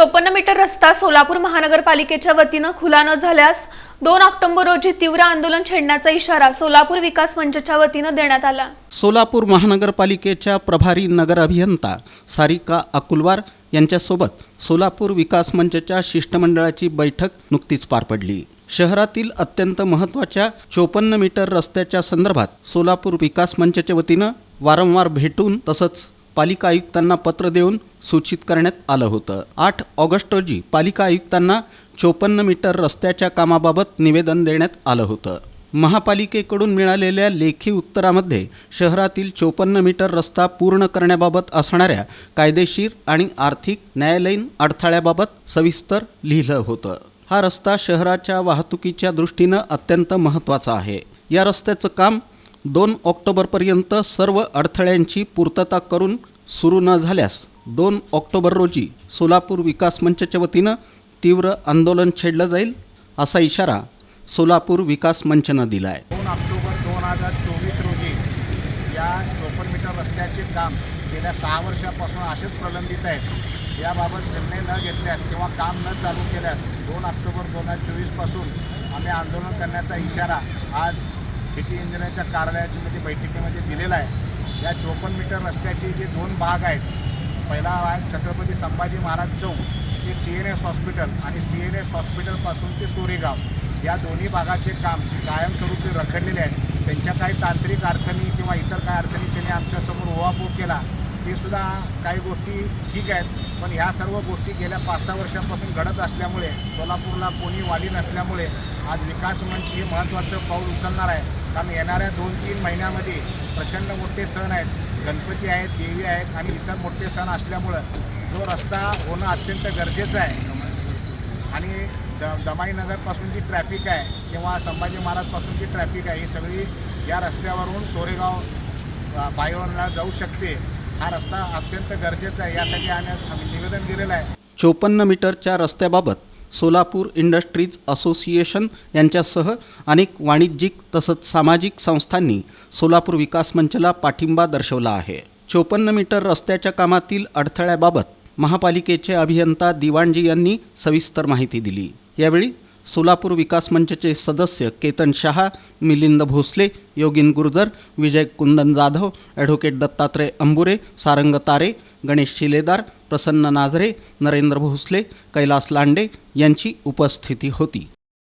चोपन्न मीटर रस्ता सोलापूर महानगरपालिकेच्या वतीनं खुला न झाल्यास दोन ऑक्टोबर रोजी तीव्र आंदोलन छेडण्याचा इशारा सोलापूर विकास मंचच्या वतीनं देण्यात आला. सोलापूर महानगरपालिकेच्या प्रभारी नगर अभियंता सारिका अकुलवार यांच्यासोबत सोलापूर विकास मंचच्या शिष्टमंडळाची बैठक नुकतीच पार पडली. शहरातील अत्यंत महत्त्वाच्या चोपन्न मीटर रस्त्याच्या संदर्भात सोलापूर विकास मंचच्या वतीनं वारंवार भेटून तसंच पालिका आयुक्तांना पत्र देऊन सूचित करण्यात आलं होतं. आठ ऑगस्ट रोजी पालिका आयुक्तांना चोपन्न मीटर रस्त्याच्या कामाबाबत निवेदन देण्यात आलं होतं. महापालिकेकडून मिळालेल्या लेखी उत्तरामध्ये शहरातील चोपन्न मीटर रस्ता पूर्ण करण्याबाबत असणाऱ्या कायदेशीर आणि आर्थिक न्यायालयीन अडथळ्याबाबत सविस्तर लिहिलं होतं. हा रस्ता शहराच्या वाहतुकीच्या दृष्टीनं अत्यंत महत्त्वाचा आहे. या रस्त्याचं काम दोन ऑक्टोबरपर्यंत सर्व अडथळ्यांची पूर्तता करून सुरू न झाल्यास दोन ऑक्टोबर रोजी सोलापूर विकास मंचच्या वतीनं तीव्र आंदोलन छेडलं जाईल असा इशारा सोलापूर विकास मंचनं दिला आहे दोन ऑक्टोबर दोन हजार चोवीस रोजी या चोपन्न मीटर रस्त्याचे काम गेल्या सहा वर्षापासून असेच प्रलंबित आहेत. याबाबत निर्णय न घेतल्यास किंवा काम न चालू केल्यास दोन ऑक्टोबर दोन हजार चोवीसपासून आम्ही आंदोलन करण्याचा इशारा आज सिटी इंजिनियरच्या कार्यालयाच्या म्हणजे बैठकीमध्ये दिलेला आहे. या चोपन्न मीटर रस्त्याचे जे दोन भाग आहेत पहिला भाग छत्रपती संभाजी महाराज चौक ते सी एन एस हॉस्पिटल आणि सी एन एस हॉस्पिटलपासून ते सोरेगाव या दोन्ही भागाचे काम कायमस्वरूपी रखडलेले आहेत. त्यांच्या काही तांत्रिक अडचणी किंवा इतर काही अडचणी त्यांनी आमच्यासमोर उहापोह केला ते सुद्धा काही गोष्टी ठीक आहेत पण ह्या सर्व गोष्टी गेल्या पाच सहा वर्षांपासून घडत असल्यामुळे सोलापूरला कोणी वाली नसल्यामुळे आज विकास मंच हे महत्त्वाचं पाऊल उचलणार आहे. कारण येणाऱ्या दोन तीन महिन्यामध्ये प्रचंड मोठे सण आहेत. गणपती आहेत देवी आहेत आणि इतर मोठे सण असल्यामुळं जो रस्ता होणं अत्यंत गरजेचं आहे. आणि द दमाईनगरपासून जी ट्रॅफिक आहे किंवा संभाजी महाराजपासून जी ट्रॅफिक आहे ही सगळी या रस्त्यावरून सोरेगाव बायोनला जाऊ शकते. हा रस्ता अत्यंत गरजेचा आहे. यासाठी आम्ही आम्ही निवेदन दिलेलं आहे. चोपन्न मीटरच्या रस्त्याबाबत सोलापूर इंडस्ट्रीज असोसिएशन यांच्यासह अनेक वाणिज्यिक तसंच सामाजिक संस्थांनी सोलापूर विकास मंचला पाठिंबा दर्शवला आहे. चोपन्न मीटर रस्त्याच्या कामातील अडथळ्याबाबत महापालिकेचे अभियंता दिवाणजी यांनी सविस्तर माहिती दिली. यावेळी सोलापूर विकास मंचचे सदस्य केतन शहा मिलिंद भोसले योगिन गुर्जर विजय कुंदन जाधव ॲडव्होकेट दत्तात्रय अंबुरे सारंग तारे गणेश शिलेदार प्रसन्न नाझरे नरेंद्र भोसले कैलास लांडे यांची उपस्थिती होती.